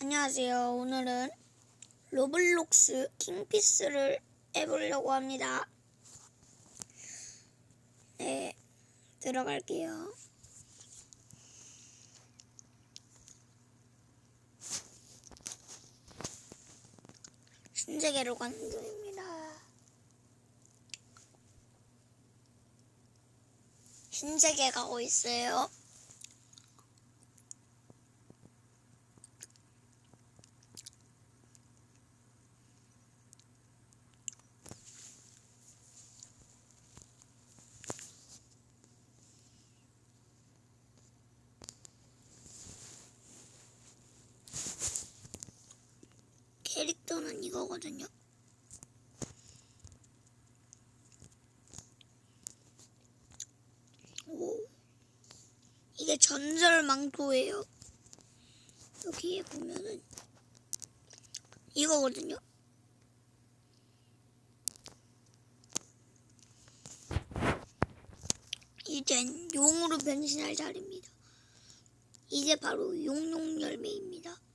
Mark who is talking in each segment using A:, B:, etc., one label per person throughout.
A: 안녕하세요. 오늘은 로블록스 킹피스를 해보려고 합니다. 네, 들어갈게요. 신세계로 가는 중입니다. 신세계 가고 있어요. 이거거든요. 오, 이게 전설 망토예요. 여기에 보면은 이거거든요. 이젠 용으로 변신할 자리입니다. 이제 바로 용용 열매입니다.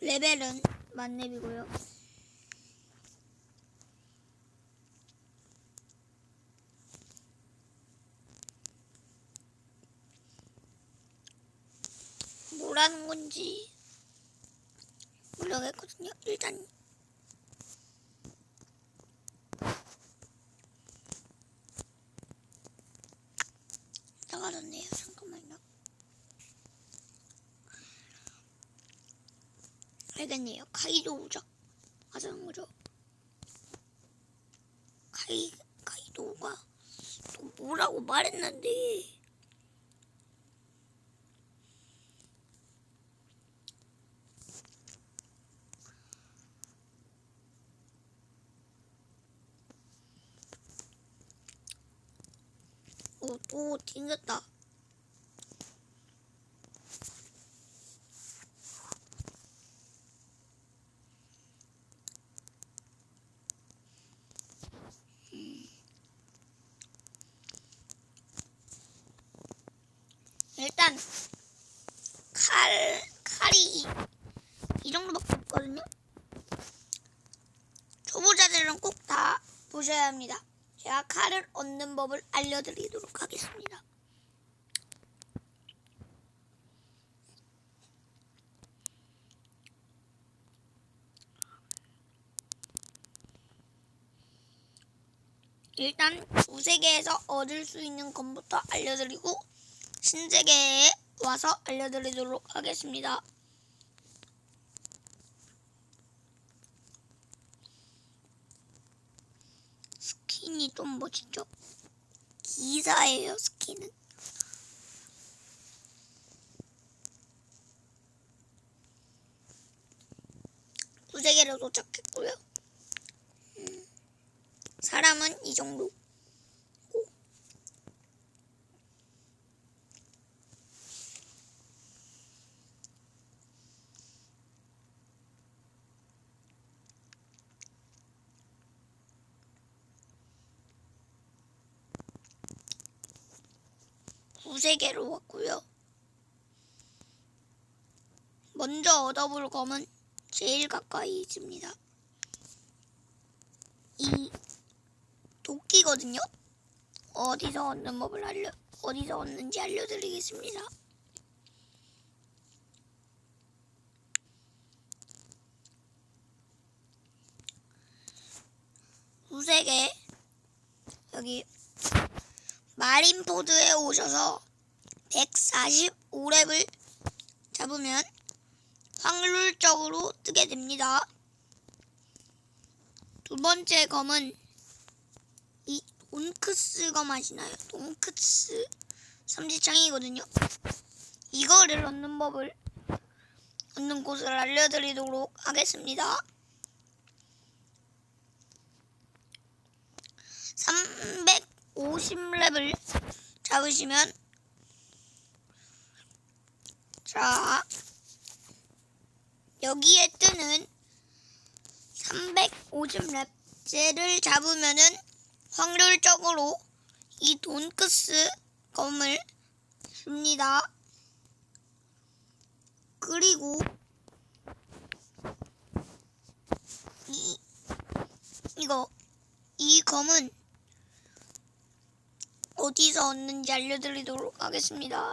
A: 레벨은 만렙이고요. 뭐라는 건지 모르겠거든요. 일단 나가졌네요. 잠깐만요. 알겠네요. 카이도 오죠. 하자는 거죠. 카이 카이도가 또 뭐라고 말했는데 오, 또 튕겼다. 일단 칼 칼이 이 정도밖에 없거든요. 초보자들은 꼭 다 보셔야 합니다. 제가 칼을 얻는 법을 알려드리도록 하겠습니다. 일단 두세계에서 얻을 수 있는 것부터 알려드리고 신세계에 와서 알려드리도록 하겠습니다. 스킨이 좀 멋있죠? 기사예요, 스킨은. 구세계로 도착했고요. 음, 사람은 이 정도. 구세계로 왔고요. 먼저 얻어볼 검은 제일 가까이 있습니다. 이 도끼거든요. 어디서 얻는 법을 알려 어디서 얻는지 알려드리겠습니다. 구세계 여기 마린포드에 오셔서 145렙을 잡으면 확률적으로 뜨게 됩니다. 두 번째 검은 이 돈크스 검 아시나요? 돈크스 삼지창이거든요. 이거를 얻는 법을 얻는 곳을 알려드리도록 하겠습니다. 350렙을 잡으시면 자 여기에 뜨는 350렙째를 잡으면은 확률적으로 이 돈크스 검을 줍니다. 그리고 이 이거 이 검은 어디서 얻는지 알려드리도록 하겠습니다.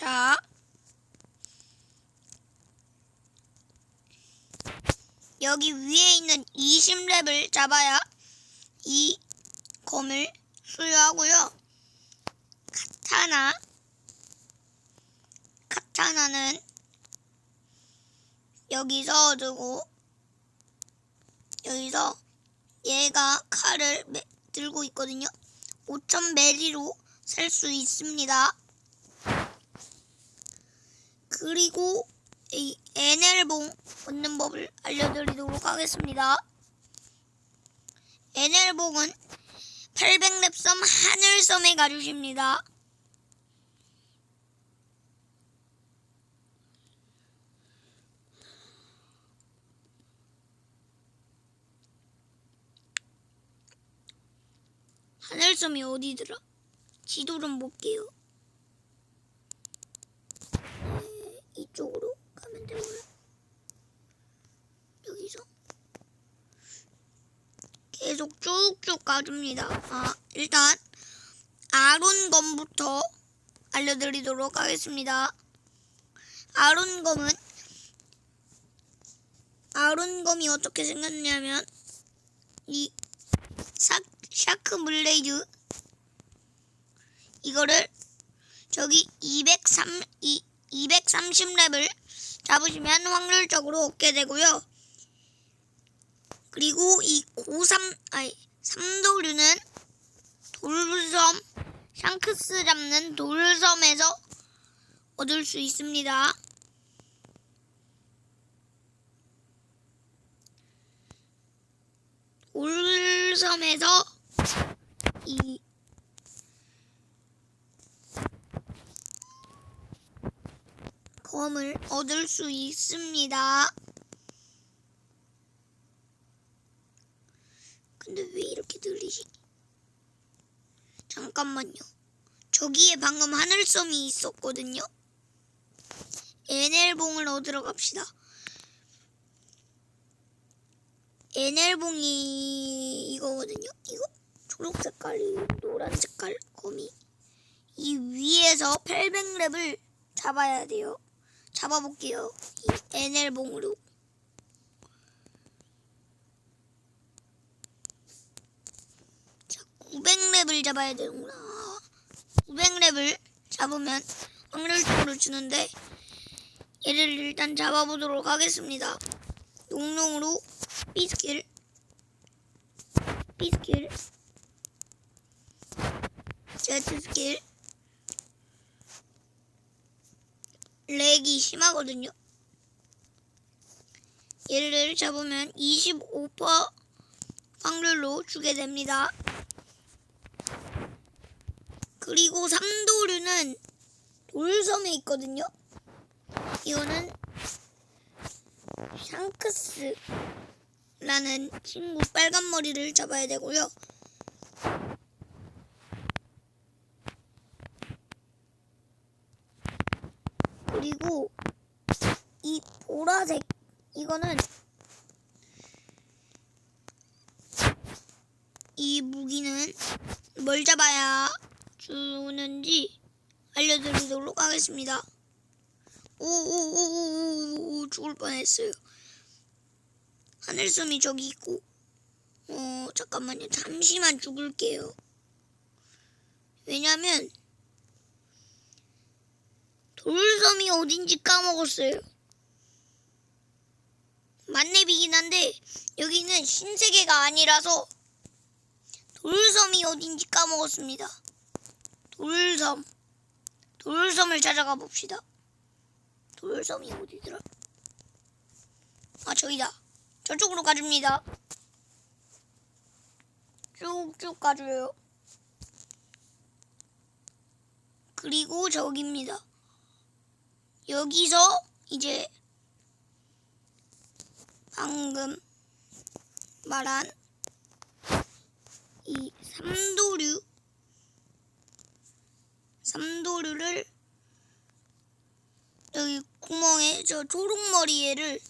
A: 자, 여기 위에 있는 20렙을 잡아야 이 검을 수여하고요. 카타나, 카타나는 여기서 얻고 여기서 얘가 칼을 매- 들고 있거든요. 5천 메리로 살 수 있습니다. 그리고 이 에넬봉 얻는 법을 알려드리도록 하겠습니다. 에넬봉은 800렙섬 하늘섬에 가주십니다. 하늘섬이 어디더라? 지도 좀 볼게요. 네, 이쪽으로 가면 되고요. 여기서 계속 쭉쭉 가줍니다. 아, 일단 아론검부터 알려드리도록 하겠습니다. 아론검은 아론검이 어떻게 생겼냐면 이 사, 샤크 블레이드 이거를 저기 203, 이, 230렙을 잡으시면 확률적으로 얻게 되고요. 그리고 이 고3, 아니, 삼도류는 돌섬, 샹크스 잡는 돌섬에서 얻을 수 있습니다. 돌섬에서 이 검을 얻을 수 있습니다. 근데 왜 이렇게 들리지? 잠깐만요. 저기에 방금 하늘섬이 있었거든요. 에넬봉을 얻으러 갑시다. 에넬봉이 이거거든요. 이거 초록 색깔이 노란 색깔 검이 이 위에서 800렙을 잡아야 돼요. 잡아볼게요. 이 에넬봉으로. 자, 900렙을 잡아야 되는구나. 900렙을 잡으면 확률적으로 주는데 얘를 일단 잡아보도록 하겠습니다. 용룡으로 B스킬 B스킬 Z스킬 렉이 심하거든요. 얘를 잡으면 25% 확률로 주게 됩니다. 그리고 삼도류는 돌섬에 있거든요. 이거는 샹크스라는 친구 빨간 머리를 잡아야 되고요. 그리고 이 보라색 이거는 이 무기는 뭘 잡아야 주는지 알려드리도록 하겠습니다. 오오오오오 죽을 뻔했어요. 하늘섬이 저기 있고 어 잠깐만요. 잠시만 죽을게요. 왜냐면 돌섬이 어딘지 까먹었어요. 만렙이긴 한데 여기는 신세계가 아니라서 돌섬이 어딘지 까먹었습니다. 돌섬. 돌섬을 찾아가 봅시다. 돌섬이 어디더라? 아 저기다. 저쪽으로 가줍니다. 쭉쭉 가줘요. 그리고 저기입니다. 여기서 이제 방금 말한 이 삼도류 삼도류를 여기 구멍에 저 초록머리에를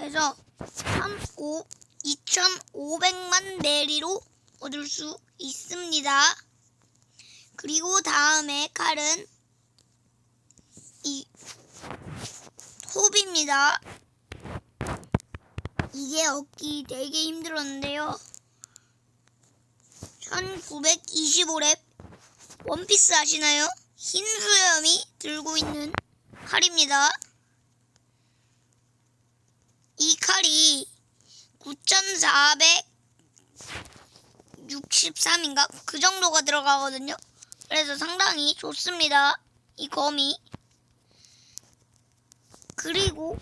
A: 해서 3, 2,500만 내리로 얻을 수 있습니다. 그리고 다음에 칼은 이 톱입니다. 이게 얻기 되게 힘들었는데요. 1925랩 원피스 아시나요? 흰 수염이 들고 있는 칼입니다. 이 칼이 9,463인가? 그 정도가 들어가거든요. 그래서 상당히 좋습니다. 이 검이. 그리고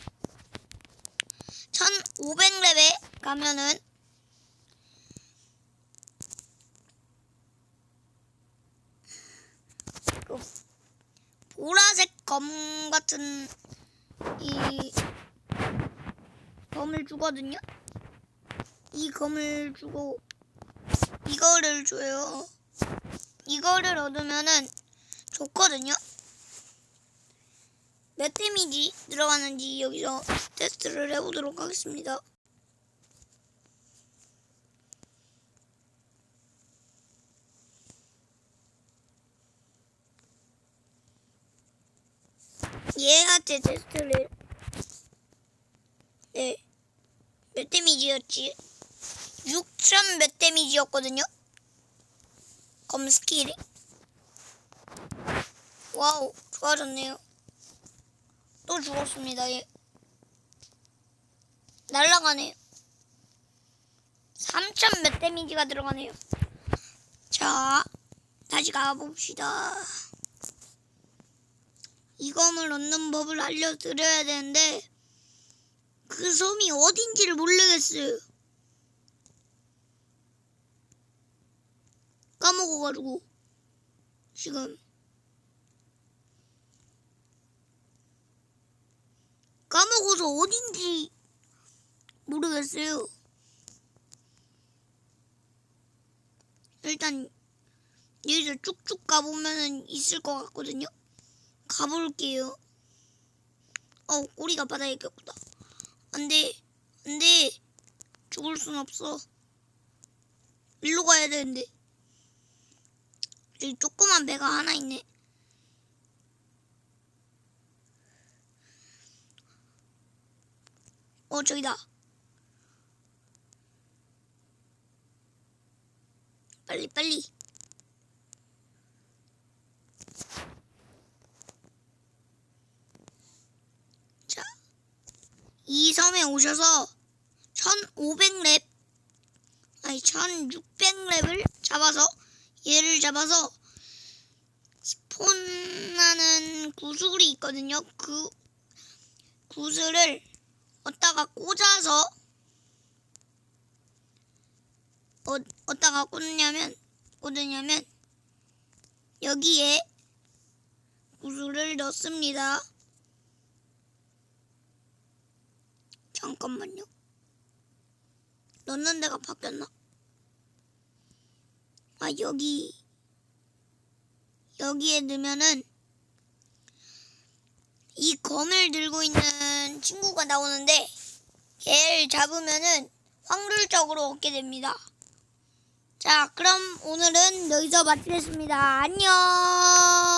A: 1500렙에 가면은 그 보라색 검 같은 이 검을 주거든요. 이 검을 주고 이거를 줘요. 이거를 얻으면은 좋거든요. 몇 데미지 들어가는지 여기서 테스트를 해보도록 하겠습니다. 얘한테 테스트를 네. 몇 데미지였지? 6천 몇 데미지였거든요. 검 스킬이. 와우, 좋아졌네요. 또 죽었습니다. 얘. 날라가네요. 3천 몇 데미지가 들어가네요. 자, 다시 가봅시다. 이 검을 얻는 법을 알려드려야 되는데 그 섬이 어딘지를 모르겠어요. 까먹어가지고 지금 까먹어서 어딘지 모르겠어요. 일단 여기서 쭉쭉 가보면 있을 것 같거든요. 가볼게요. 어, 꼬리가 바닥에 꼈다. 안 돼. 안 돼. 죽을 순 없어. 일로 가야 되는데. 여기 조그만 배가 하나 있네. 어, 저기다. 빨리, 빨리. 자, 이 섬에 오셔서 1500랩, 아니 1600랩을 잡아서 얘를 잡아서 스폰하는 구슬이 있거든요. 그 구슬을 어디다가 꽂아서 어, 어디다가 꽂냐면 꽂으냐면 여기에 구슬을 넣습니다. 잠깐만요. 넣는 데가 바뀌었나? 아 여기 여기에 넣으면은 이 검을 들고 있는 친구가 나오는데 걔를 잡으면은 확률적으로 얻게 됩니다. 자 그럼 오늘은 여기서 마치겠습니다. 안녕.